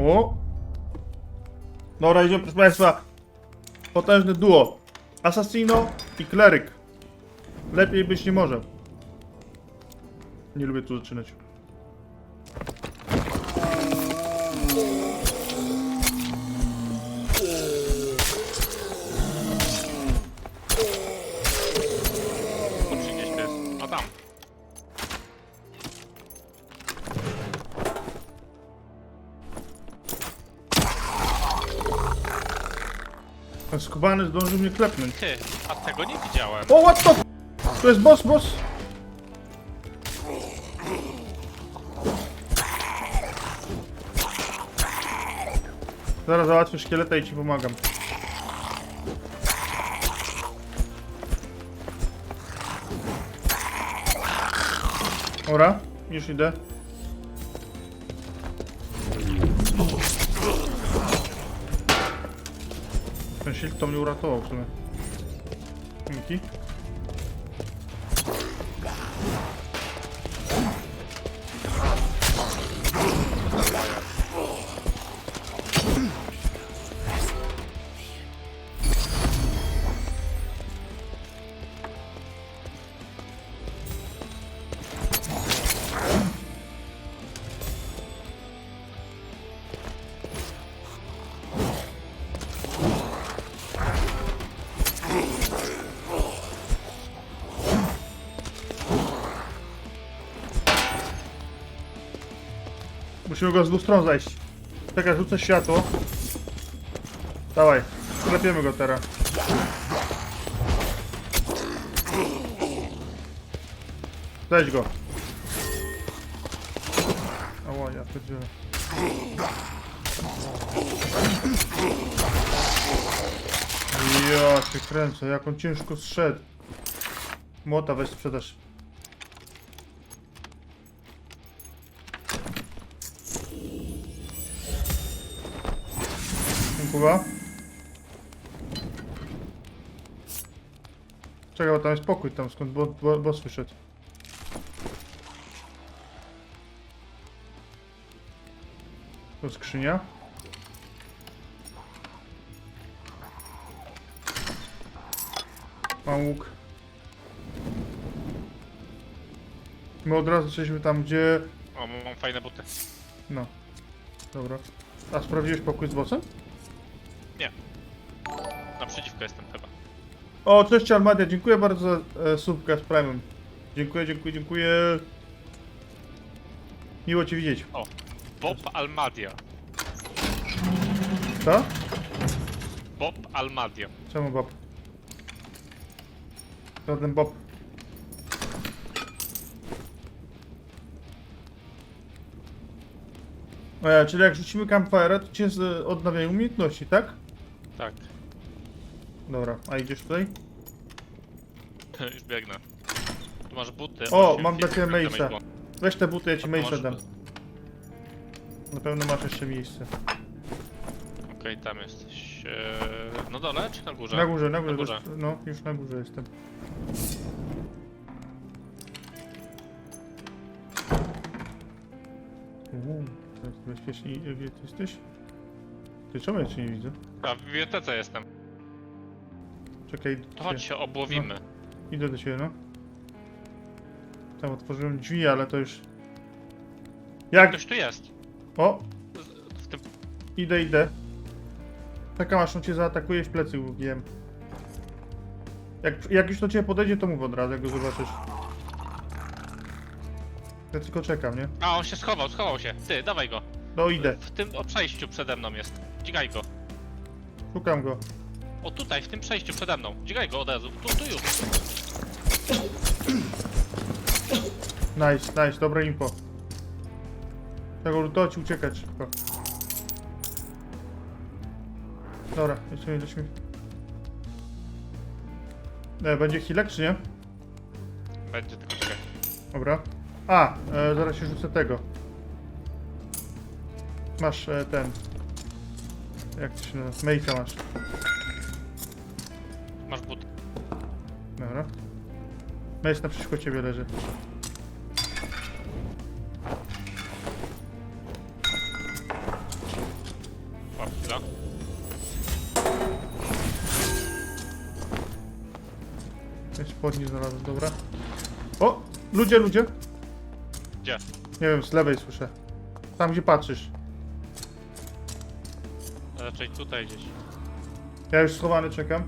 O! Dobra, idziemy, proszę Państwa. Potężne duo. Assassino i kleryk. Lepiej być nie może. Nie lubię tu zaczynać. Ten skubany zdążył mnie klepnąć. Ty, a tego nie widziałem. O, what the f- To jest boss, boss! Zaraz załatwię szkieleta i ci pomagam. Ora, już idę. Shield to mnie uratował w sumie. Dzięki. Musimy go z dwóch stron zajść. Czekaj, rzucę światło. Dawaj, sklepiemy go teraz. Zejdź go. Ała, ja pierdzielę. Ja cię kręcę, jak on ciężko zszedł. Młota weź sprzedaż. Dziękuję. Czekaj, bo tam jest pokój, tam skąd bo, bo, boss wyszedł. To skrzynia. Mam łuk. My od razu jesteśmy tam, gdzie... O, mam fajne buty. No. Dobra. A sprawdziłeś pokój z bossem? Naprzeciwko jestem chyba. O, cześć Almadia, dziękuję bardzo za e, subkę z Prime'em. Dziękuję, dziękuję, dziękuję. Miło Cię widzieć. O, Bob Almadia. Co? Bob Almadia. Czemu Bob? Żaden Bob. E, czyli jak rzucimy campfire, to Cię z- odnawiają umiejętności, tak? Tak, Dobra, a idziesz tutaj? już biegnę. Tu masz buty. O, osiem mam dla ciebie ich było. Weź te buty, ja Ci A masz- dam. Na pewno masz jeszcze miejsce. Okej, tam jesteś. Na dole czy na górze? Na górze, na górze. Górze. No, już na górze jestem. Uuu, jest bezpiecznie. Gdzie ty jesteś? Ty czemu ja cię nie widzę? A w bibliotece jestem. Czekaj, To chodź się- obłowimy. idę do ciebie, no. Tam otworzyłem drzwi, ale to już... Jak? Ktoś tu jest. O, W tym. idę, idę. Czekam aż on cię zaatakuje w plecy łukiem. Jak, jak już do ciebie podejdzie, to mów od razu, jak go zobaczysz. Ja tylko czekam, nie? A, on się schował, schował się. Ty, dawaj go. No idę, W tym o przejściu przede mną jest. Dźgaj go. szukam go. O tutaj, w tym przejściu przede mną. Dźgaj go od razu. Tu, tu już. Nice, nice, dobre info. Tego lutować i uciekać szybko. Dobra, lecimy, lecimy. E, będzie chwilek, czy nie? Będzie tylko czekaj. Dobra. A, e, zaraz się rzucę tego masz e, ten. Jak to się nazywa? Mejka masz. Masz but. Dobra. Mejs naprzeciwko ciebie leży. Łap, chwila. Ja się znalazłem, dobra. O! Ludzie, ludzie! Gdzie? Nie wiem, z lewej słyszę. Tam gdzie patrzysz. Raczej tutaj gdzieś. Ja już schowany czekam.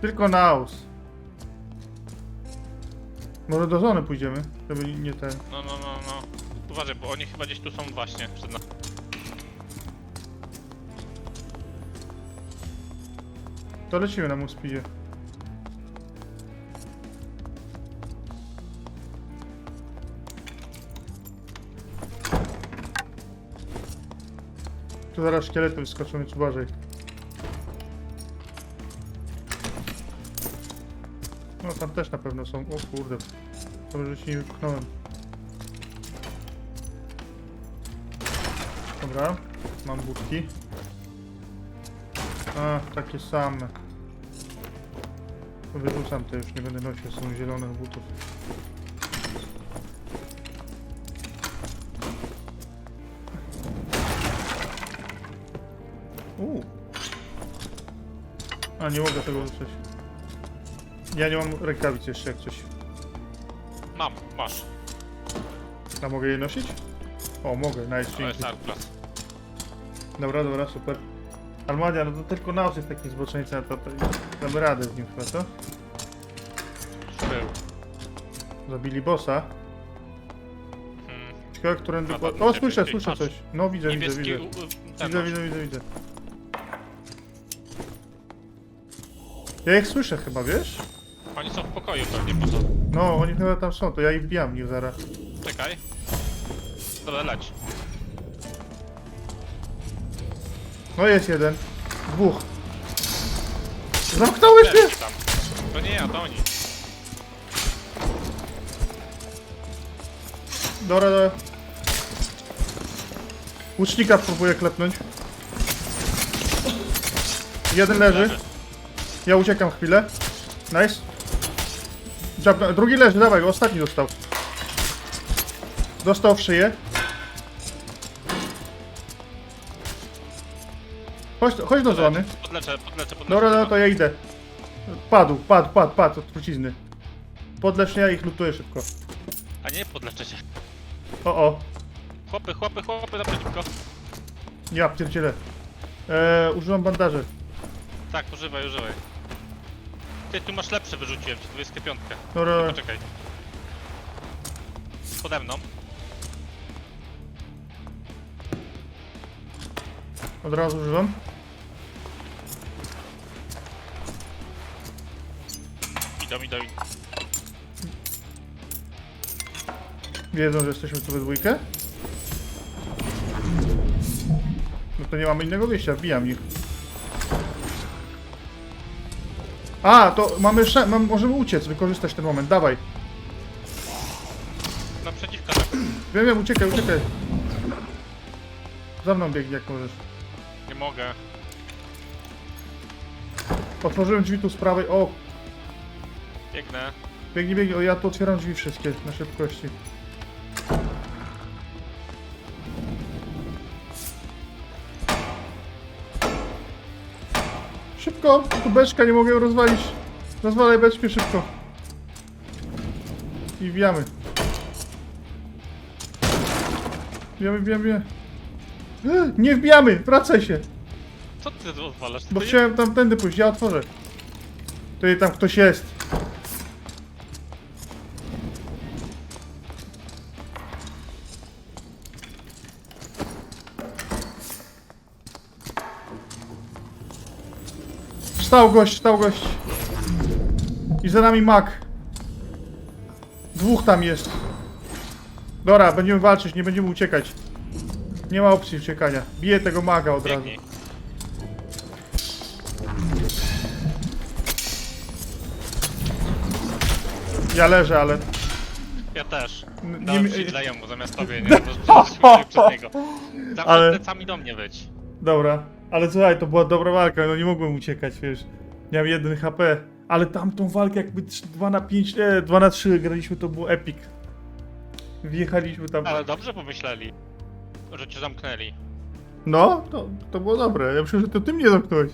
Tylko na aus. Może do zony pójdziemy, żeby nie ten. No, no, no, no. Uważaj, bo oni chyba gdzieś tu są właśnie przed nami. To lecimy na Muspiedzie. Tu zaraz szkielety wyskoczą, więc uważaj. No tam też na pewno są. O kurde. Dobrze, że się nie wypchnąłem. Dobra, mam budki. A, takie same. Wyrzucam te już, nie będę nosił, są zielonych butów. A, nie mogę tego ruszać. Ja nie mam rękawic jeszcze jak coś. Mam, masz. A mogę je nosić? O, mogę, nice, surplus. Dobra, dobra, super. Almadia, no to tylko Naus jest takim zboczeńcem, to, to damy radę z nim chyba, co? Był. Zabili bossa. Hmm. Ciekawe, którędy... Dobra, O, słyszę, słyszę coś. No, widzę, widzę, Niebieski... widzę. u- u- ten Widzę, masz. widzę, widzę, widzę. Ja ich słyszę chyba, wiesz? Oni są w pokoju pewnie, po co? No, oni chyba tam są, to ja ich wbijam nie zaraz. Czekaj. Dobra, leć. No jest jeden. Dwóch. Zamknąłeś mnie! Leć tam. To nie ja, to oni. Dobra, dobra. Łucznika próbuję klepnąć. Jeden leży. Ja uciekam chwilę. Nice. Jab- drugi leży, dawaj ostatni dostał. Dostał w szyję. Chodź, chodź do zony. Podleczę, podleczę, podleczę. Dobra, chyba. to ja idę. Padł, padł, padł, padł od trucizny. Podlecz ja ich lutuję szybko. A nie, podleczę się. O, o. Chłopy, chłopy, chłopy, naprzeciwko. Ja pierdzielę. Eee, używam bandaży. Tak, używaj, używaj. Ty, tu masz lepsze, wyrzuciłem ci, 25. Dobra, Poczekaj. Pode mną. od razu używam. Idą, idą, idą. Wiedzą, że jesteśmy tu we dwójkę? No to nie mamy innego wyjścia, wbijam ich. A, to mamy sze- mam, możemy uciec, wykorzystać ten moment, dawaj. Naprzeciwko, tak. Wiem, wiem, uciekaj, uciekaj. Za mną biegnij jak możesz. Nie mogę. Otworzyłem drzwi tu z prawej, o, Biegnę. biegnij, biegnij, o ja tu otwieram drzwi wszystkie na szybkości. Szybko, tu beczka, nie mogę ją rozwalić. Rozwalaj beczkę szybko. I wbijamy. Wbijamy, wbijamy, wbijamy. Nie wbijamy, wracaj się. Co ty odwalasz? Bo to chciałem tamtędy pójść, ja otworzę. Tutaj tam ktoś jest. Stał gość, stał gość. I za nami mak. Dwóch tam jest. Dobra, będziemy walczyć, nie będziemy uciekać. Nie ma opcji uciekania. Biję tego maga od razu. Ja leżę, ale Ja też. Dałem nie- shielda jemu zamiast tobie, nie? Bo przez niego. Zawsze Ale- plecami do mnie być. Dobra, ale słuchaj, to była dobra walka, no nie mogłem uciekać, wiesz. Miałem jeden HP, ale tamtą walkę jakby 2 na 5, nie, 2 na 3 graliśmy, to było epic. Wjechaliśmy tam. Ale dobrze pomyśleli, że cię zamknęli. No, to, to było dobre. Ja myślę, że to ty mnie zamknąłeś.